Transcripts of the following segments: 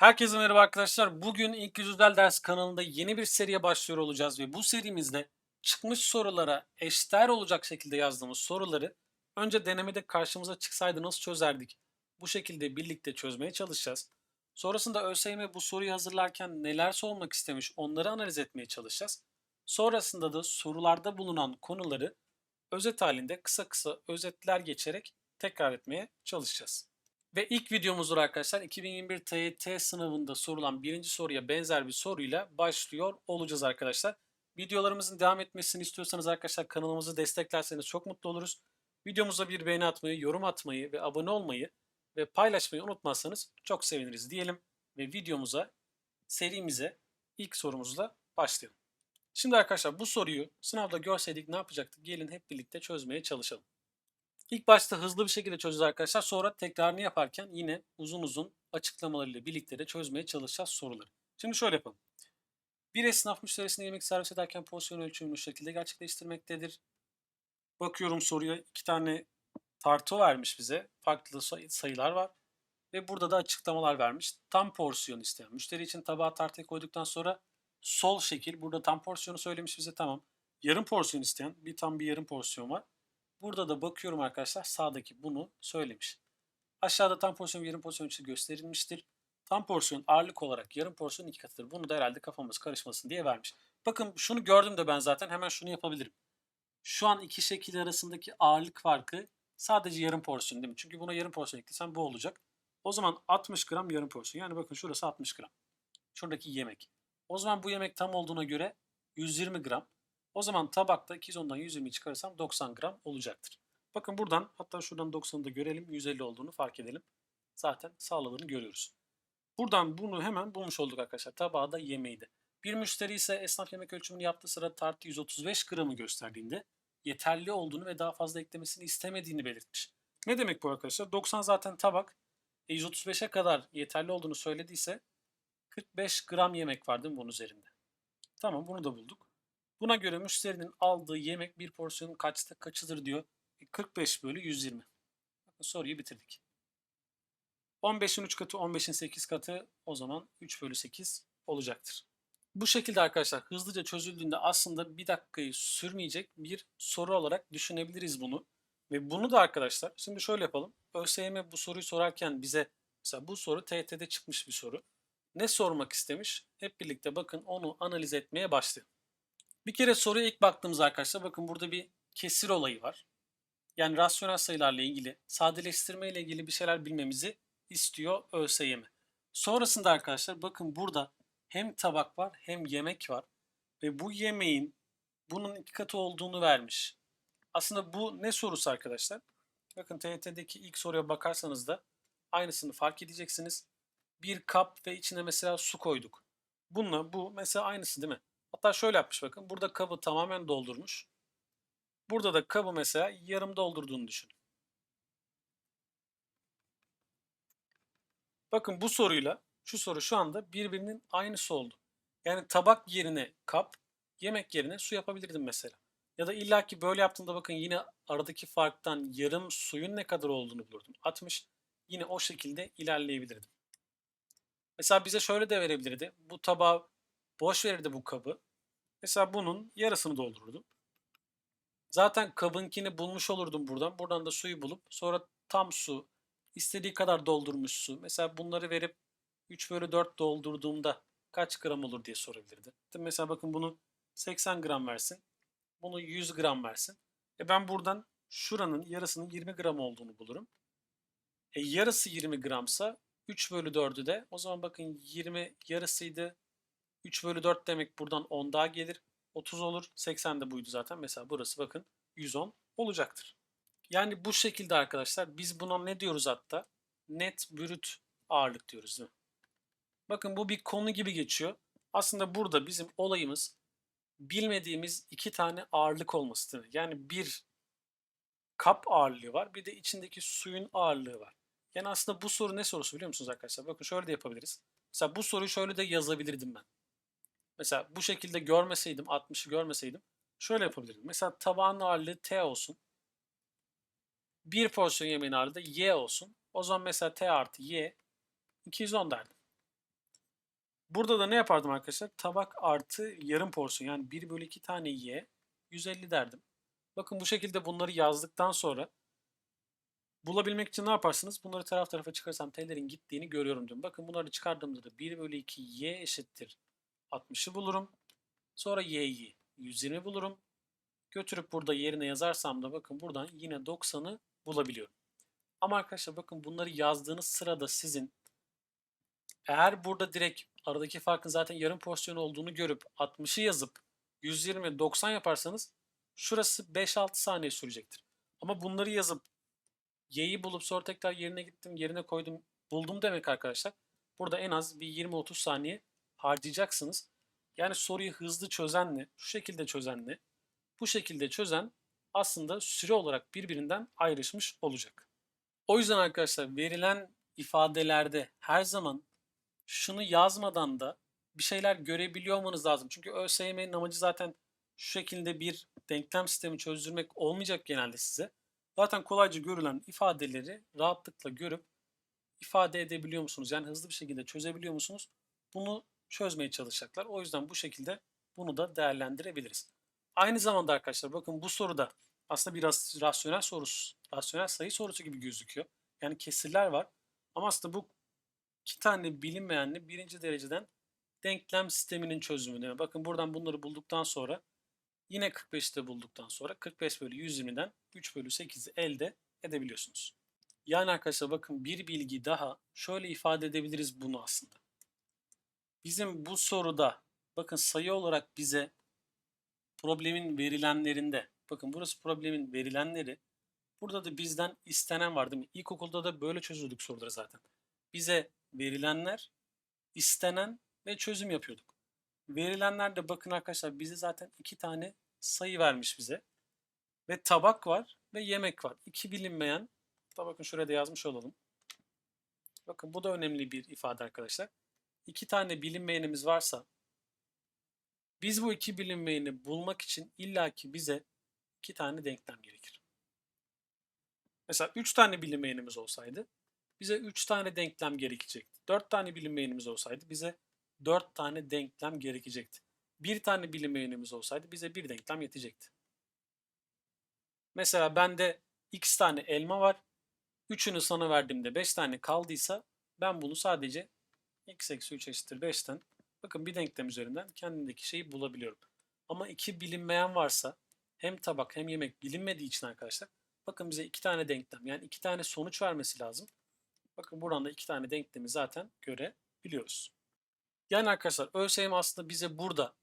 Herkese merhaba arkadaşlar. Bugün İlk Yüzüzel Ders kanalında yeni bir seriye başlıyor olacağız ve bu serimizde çıkmış sorulara eşdeğer olacak şekilde yazdığımız soruları önce denemede karşımıza çıksaydı nasıl çözerdik? Bu şekilde birlikte çözmeye çalışacağız. Sonrasında ÖSYM bu soruyu hazırlarken neler sormak istemiş onları analiz etmeye çalışacağız. Sonrasında da sorularda bulunan konuları özet halinde kısa kısa özetler geçerek tekrar etmeye çalışacağız. Ve ilk videomuzdur arkadaşlar 2021 TYT sınavında sorulan birinci soruya benzer bir soruyla başlıyor olacağız arkadaşlar. Videolarımızın devam etmesini istiyorsanız arkadaşlar kanalımızı desteklerseniz çok mutlu oluruz. Videomuza bir beğeni atmayı, yorum atmayı ve abone olmayı ve paylaşmayı unutmazsanız çok seviniriz diyelim. Ve videomuza, serimize ilk sorumuzla başlayalım. Şimdi arkadaşlar bu soruyu sınavda görseydik ne yapacaktık? Gelin hep birlikte çözmeye çalışalım. İlk başta hızlı bir şekilde çözeceğiz arkadaşlar. Sonra tekrarını yaparken yine uzun uzun açıklamalarıyla birlikte de çözmeye çalışacağız soruları. Şimdi şöyle yapalım. Bir esnaf müşterisine yemek servis ederken porsiyon ölçümünü şekilde gerçekleştirmektedir. Bakıyorum soruya iki tane tartı vermiş bize. Farklı say- sayılar var. Ve burada da açıklamalar vermiş. Tam porsiyon isteyen. Müşteri için tabağa tartıyı koyduktan sonra sol şekil. Burada tam porsiyonu söylemiş bize tamam. Yarım porsiyon isteyen bir tam bir yarım porsiyon var. Burada da bakıyorum arkadaşlar sağdaki bunu söylemiş. Aşağıda tam porsiyon yarım porsiyon için gösterilmiştir. Tam porsiyon ağırlık olarak yarım porsiyon iki katıdır. Bunu da herhalde kafamız karışmasın diye vermiş. Bakın şunu gördüm de ben zaten hemen şunu yapabilirim. Şu an iki şekil arasındaki ağırlık farkı sadece yarım porsiyon değil mi? Çünkü buna yarım porsiyon eklesem bu olacak. O zaman 60 gram yarım porsiyon. Yani bakın şurası 60 gram. Şuradaki yemek. O zaman bu yemek tam olduğuna göre 120 gram. O zaman tabakta 210'dan 120 çıkarırsam 90 gram olacaktır. Bakın buradan hatta şuradan 90'ı da görelim 150 olduğunu fark edelim. Zaten sağladığını görüyoruz. Buradan bunu hemen bulmuş olduk arkadaşlar. Tabağı da yemeğiydi. Bir müşteri ise esnaf yemek ölçümünü yaptığı sırada tartı 135 gramı gösterdiğinde yeterli olduğunu ve daha fazla eklemesini istemediğini belirtmiş. Ne demek bu arkadaşlar? 90 zaten tabak. E 135'e kadar yeterli olduğunu söylediyse 45 gram yemek var değil mi bunun üzerinde? Tamam bunu da bulduk. Buna göre müşterinin aldığı yemek bir porsiyonun kaçta kaçıdır diyor. E, 45 bölü 120. Bakın soruyu bitirdik. 15'in 3 katı 15'in 8 katı o zaman 3 bölü 8 olacaktır. Bu şekilde arkadaşlar hızlıca çözüldüğünde aslında bir dakikayı sürmeyecek bir soru olarak düşünebiliriz bunu. Ve bunu da arkadaşlar şimdi şöyle yapalım. ÖSYM bu soruyu sorarken bize mesela bu soru TYT'de çıkmış bir soru. Ne sormak istemiş? Hep birlikte bakın onu analiz etmeye başlayalım. Bir kere soruya ilk baktığımız arkadaşlar bakın burada bir kesir olayı var. Yani rasyonel sayılarla ilgili, sadeleştirme ile ilgili bir şeyler bilmemizi istiyor ÖSYM. Sonrasında arkadaşlar bakın burada hem tabak var hem yemek var. Ve bu yemeğin bunun iki katı olduğunu vermiş. Aslında bu ne sorusu arkadaşlar? Bakın TYT'deki ilk soruya bakarsanız da aynısını fark edeceksiniz. Bir kap ve içine mesela su koyduk. Bununla bu mesela aynısı değil mi? Hatta şöyle yapmış bakın. Burada kabı tamamen doldurmuş. Burada da kabı mesela yarım doldurduğunu düşün. Bakın bu soruyla şu soru şu anda birbirinin aynısı oldu. Yani tabak yerine kap, yemek yerine su yapabilirdim mesela. Ya da illaki böyle yaptığımda bakın yine aradaki farktan yarım suyun ne kadar olduğunu bulurdum. 60. Yine o şekilde ilerleyebilirdim. Mesela bize şöyle de verebilirdi. Bu tabağı boş verirdi bu kabı. Mesela bunun yarısını doldururdum. Zaten kabınkini bulmuş olurdum buradan. Buradan da suyu bulup sonra tam su, istediği kadar doldurmuş su. Mesela bunları verip 3 bölü 4 doldurduğumda kaç gram olur diye sorabilirdi. Mesela bakın bunu 80 gram versin. Bunu 100 gram versin. E ben buradan şuranın yarısının 20 gram olduğunu bulurum. E yarısı 20 gramsa 3 bölü 4'ü de o zaman bakın 20 yarısıydı. 3 bölü 4 demek buradan 10 daha gelir. 30 olur. 80 de buydu zaten. Mesela burası bakın 110 olacaktır. Yani bu şekilde arkadaşlar biz buna ne diyoruz hatta? Net brüt ağırlık diyoruz değil mi? Bakın bu bir konu gibi geçiyor. Aslında burada bizim olayımız bilmediğimiz iki tane ağırlık olması değil mi? Yani bir kap ağırlığı var bir de içindeki suyun ağırlığı var. Yani aslında bu soru ne sorusu biliyor musunuz arkadaşlar? Bakın şöyle de yapabiliriz. Mesela bu soruyu şöyle de yazabilirdim ben. Mesela bu şekilde görmeseydim, 60'ı görmeseydim şöyle yapabilirdim. Mesela tabağın ağırlığı T olsun. Bir porsiyon yemeğin ağırlığı Y olsun. O zaman mesela T artı Y 210 derdim. Burada da ne yapardım arkadaşlar? Tabak artı yarım porsiyon yani 1 bölü 2 tane y 150 derdim. Bakın bu şekilde bunları yazdıktan sonra bulabilmek için ne yaparsınız? Bunları taraf tarafa çıkarsam t'lerin gittiğini görüyorum diyorum. Bakın bunları çıkardığımda da 1 bölü 2 y eşittir 60'ı bulurum. Sonra y'yi 120 bulurum. Götürüp burada yerine yazarsam da bakın buradan yine 90'ı bulabiliyorum. Ama arkadaşlar bakın bunları yazdığınız sırada sizin eğer burada direkt aradaki farkın zaten yarım porsiyon olduğunu görüp 60'ı yazıp 120 90 yaparsanız şurası 5-6 saniye sürecektir. Ama bunları yazıp y'yi bulup sonra tekrar yerine gittim, yerine koydum, buldum demek arkadaşlar. Burada en az bir 20-30 saniye harcayacaksınız. Yani soruyu hızlı çözenle, şu şekilde çözenle, bu şekilde çözen aslında süre olarak birbirinden ayrışmış olacak. O yüzden arkadaşlar verilen ifadelerde her zaman şunu yazmadan da bir şeyler görebiliyor olmanız lazım. Çünkü ÖSYM'nin amacı zaten şu şekilde bir denklem sistemi çözdürmek olmayacak genelde size. Zaten kolayca görülen ifadeleri rahatlıkla görüp ifade edebiliyor musunuz? Yani hızlı bir şekilde çözebiliyor musunuz? Bunu çözmeye çalışacaklar. O yüzden bu şekilde bunu da değerlendirebiliriz. Aynı zamanda arkadaşlar bakın bu soruda aslında bir ras- rasyonel sorusu, rasyonel sayı sorusu gibi gözüküyor. Yani kesirler var. Ama aslında bu iki tane bilinmeyenli birinci dereceden denklem sisteminin çözümünü. Bakın buradan bunları bulduktan sonra yine 45'te bulduktan sonra 45 bölü 120'den 3 bölü 8'i elde edebiliyorsunuz. Yani arkadaşlar bakın bir bilgi daha şöyle ifade edebiliriz bunu aslında. Bizim bu soruda bakın sayı olarak bize problemin verilenlerinde bakın burası problemin verilenleri burada da bizden istenen var değil mi? İlkokulda da böyle çözürdük soruları zaten. Bize verilenler istenen ve çözüm yapıyorduk. Verilenlerde bakın arkadaşlar bize zaten iki tane sayı vermiş bize. Ve tabak var ve yemek var. İki bilinmeyen. Da bakın şuraya da yazmış olalım. Bakın bu da önemli bir ifade arkadaşlar. İki tane bilinmeyenimiz varsa biz bu iki bilinmeyeni bulmak için illaki bize iki tane denklem gerekir. Mesela üç tane bilinmeyenimiz olsaydı bize üç tane denklem gerekecekti. Dört tane bilinmeyenimiz olsaydı bize dört tane denklem gerekecekti. Bir tane bilinmeyenimiz olsaydı bize bir denklem yetecekti. Mesela bende x tane elma var. Üçünü sana verdiğimde 5 tane kaldıysa ben bunu sadece x eksi 3 eşittir 5'ten bakın bir denklem üzerinden kendimdeki şeyi bulabiliyorum. Ama iki bilinmeyen varsa hem tabak hem yemek bilinmediği için arkadaşlar bakın bize iki tane denklem yani iki tane sonuç vermesi lazım. Bakın buradan da iki tane denklemi zaten görebiliyoruz. Yani arkadaşlar ÖSYM aslında bize burada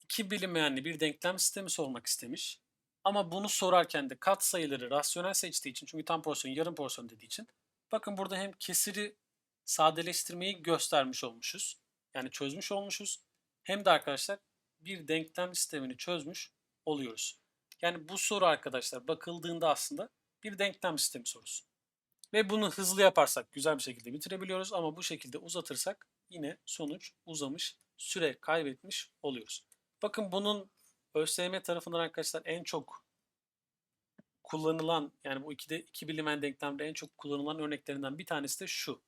iki bilinmeyenli bir denklem sistemi sormak istemiş. Ama bunu sorarken de kat sayıları rasyonel seçtiği için çünkü tam porsiyon yarım porsiyon dediği için bakın burada hem kesiri sadeleştirmeyi göstermiş olmuşuz. Yani çözmüş olmuşuz. Hem de arkadaşlar bir denklem sistemini çözmüş oluyoruz. Yani bu soru arkadaşlar bakıldığında aslında bir denklem sistemi sorusu. Ve bunu hızlı yaparsak güzel bir şekilde bitirebiliyoruz ama bu şekilde uzatırsak yine sonuç uzamış, süre kaybetmiş oluyoruz. Bakın bunun ÖSYM tarafından arkadaşlar en çok kullanılan yani bu ikide iki bilinmeyen denklemde en çok kullanılan örneklerinden bir tanesi de şu.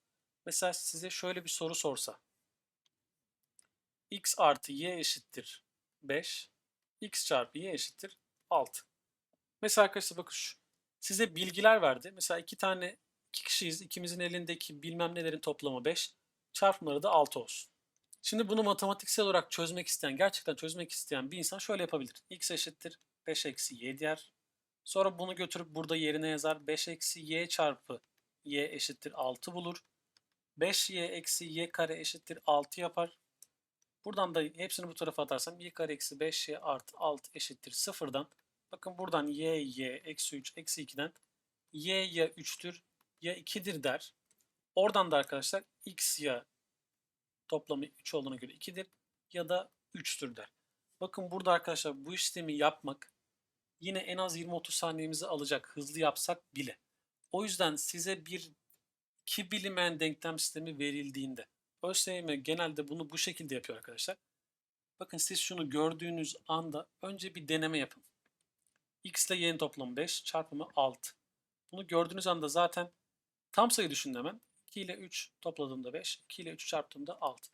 Mesela size şöyle bir soru sorsa. x artı y eşittir 5. x çarpı y eşittir 6. Mesela arkadaşlar bakın şu. Size bilgiler verdi. Mesela iki tane iki kişiyiz. İkimizin elindeki bilmem nelerin toplamı 5. Çarpımları da 6 olsun. Şimdi bunu matematiksel olarak çözmek isteyen, gerçekten çözmek isteyen bir insan şöyle yapabilir. x eşittir 5 eksi y der. Sonra bunu götürüp burada yerine yazar. 5 eksi y çarpı y eşittir 6 bulur. 5y eksi y kare eşittir 6 yapar. Buradan da hepsini bu tarafa atarsam y kare eksi 5y artı 6 eşittir 0'dan. Bakın buradan y y eksi 3 eksi 2'den y ya 3'tür ya 2'dir der. Oradan da arkadaşlar x ya toplamı 3 olduğuna göre 2'dir ya da 3'tür der. Bakın burada arkadaşlar bu işlemi yapmak yine en az 20-30 saniyemizi alacak hızlı yapsak bile. O yüzden size bir iki bilinmeyen denklem sistemi verildiğinde ÖSYM genelde bunu bu şekilde yapıyor arkadaşlar. Bakın siz şunu gördüğünüz anda önce bir deneme yapın. x ile y'nin toplamı 5 çarpımı 6. Bunu gördüğünüz anda zaten tam sayı düşünün hemen. 2 ile 3 topladığımda 5, 2 ile 3 çarptığımda 6.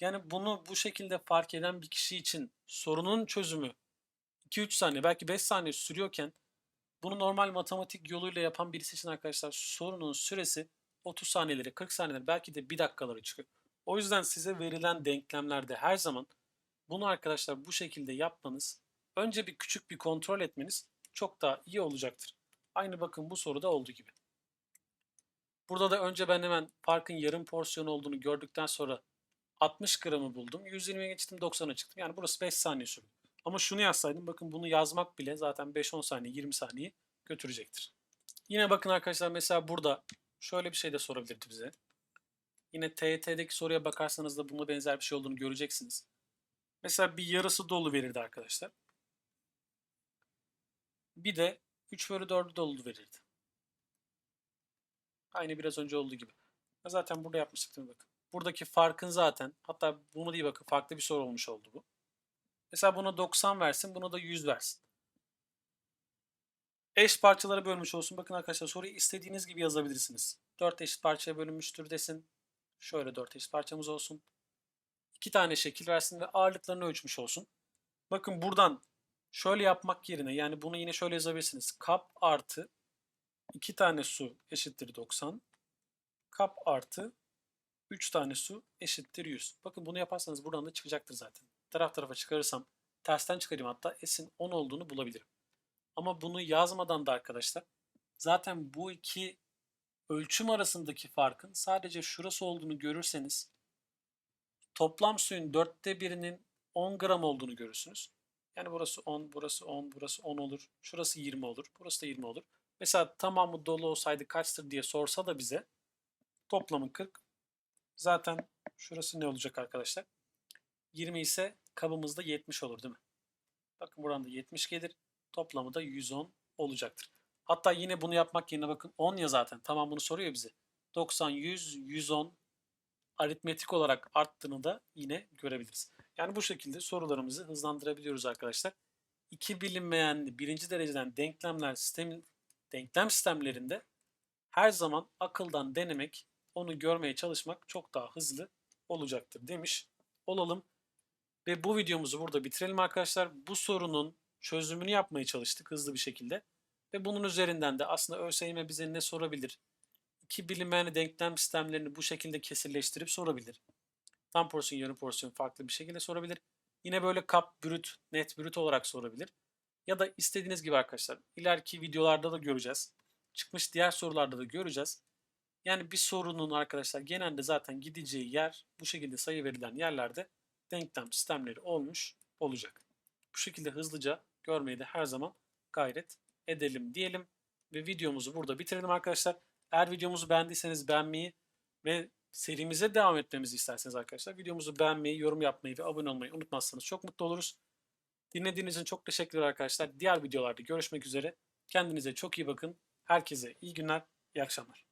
Yani bunu bu şekilde fark eden bir kişi için sorunun çözümü 2-3 saniye belki 5 saniye sürüyorken bunu normal matematik yoluyla yapan birisi için arkadaşlar sorunun süresi 30 saniyeleri, 40 saniyeleri belki de 1 dakikaları çıkıyor. O yüzden size verilen denklemlerde her zaman bunu arkadaşlar bu şekilde yapmanız, önce bir küçük bir kontrol etmeniz çok daha iyi olacaktır. Aynı bakın bu soruda olduğu gibi. Burada da önce ben hemen farkın yarım porsiyon olduğunu gördükten sonra 60 gramı buldum. 120'ye geçtim 90'a çıktım. Yani burası 5 saniye sürdü. Ama şunu yazsaydım bakın bunu yazmak bile zaten 5-10 saniye 20 saniye götürecektir. Yine bakın arkadaşlar mesela burada şöyle bir şey de sorabilirdi bize. Yine TYT'deki soruya bakarsanız da buna benzer bir şey olduğunu göreceksiniz. Mesela bir yarısı dolu verirdi arkadaşlar. Bir de 3 bölü 4'ü dolu verirdi. Aynı biraz önce olduğu gibi. Zaten burada yapmıştık değil mi bakın. Buradaki farkın zaten hatta bunu değil bakın farklı bir soru olmuş oldu bu. Mesela buna 90 versin buna da 100 versin. Eş parçalara bölmüş olsun. Bakın arkadaşlar soruyu istediğiniz gibi yazabilirsiniz. 4 eşit parçaya bölünmüştür desin. Şöyle 4 eşit parçamız olsun. 2 tane şekil versin ve ağırlıklarını ölçmüş olsun. Bakın buradan şöyle yapmak yerine yani bunu yine şöyle yazabilirsiniz. Kap artı 2 tane su eşittir 90. Kap artı 3 tane su eşittir 100. Bakın bunu yaparsanız buradan da çıkacaktır zaten. Taraf tarafa çıkarırsam tersten çıkarayım hatta S'in 10 olduğunu bulabilirim. Ama bunu yazmadan da arkadaşlar zaten bu iki ölçüm arasındaki farkın sadece şurası olduğunu görürseniz toplam suyun dörtte birinin 10 gram olduğunu görürsünüz. Yani burası 10, burası 10, burası 10 olur. Şurası 20 olur. Burası da 20 olur. Mesela tamamı dolu olsaydı kaçtır diye sorsa da bize toplamı 40. Zaten şurası ne olacak arkadaşlar? 20 ise kabımızda 70 olur değil mi? Bakın buradan da 70 gelir. Toplamı da 110 olacaktır. Hatta yine bunu yapmak yerine bakın 10 ya zaten. Tamam bunu soruyor bize. 90, 100, 110 aritmetik olarak arttığını da yine görebiliriz. Yani bu şekilde sorularımızı hızlandırabiliyoruz arkadaşlar. İki bilinmeyen birinci dereceden denklemler sistemi, denklem sistemlerinde her zaman akıldan denemek, onu görmeye çalışmak çok daha hızlı olacaktır demiş olalım. Ve bu videomuzu burada bitirelim arkadaşlar. Bu sorunun çözümünü yapmaya çalıştık hızlı bir şekilde. Ve bunun üzerinden de aslında ÖSYM bize ne sorabilir? İki bilinmeyen denklem sistemlerini bu şekilde kesirleştirip sorabilir. Tam porsiyon, yarım porsiyon farklı bir şekilde sorabilir. Yine böyle kap, brüt, net, brüt olarak sorabilir. Ya da istediğiniz gibi arkadaşlar ileriki videolarda da göreceğiz. Çıkmış diğer sorularda da göreceğiz. Yani bir sorunun arkadaşlar genelde zaten gideceği yer bu şekilde sayı verilen yerlerde denklem sistemleri olmuş olacak. Bu şekilde hızlıca görmeyi de her zaman gayret edelim diyelim. Ve videomuzu burada bitirelim arkadaşlar. Eğer videomuzu beğendiyseniz beğenmeyi ve serimize devam etmemizi isterseniz arkadaşlar videomuzu beğenmeyi, yorum yapmayı ve abone olmayı unutmazsanız çok mutlu oluruz. Dinlediğiniz için çok teşekkürler arkadaşlar. Diğer videolarda görüşmek üzere. Kendinize çok iyi bakın. Herkese iyi günler, iyi akşamlar.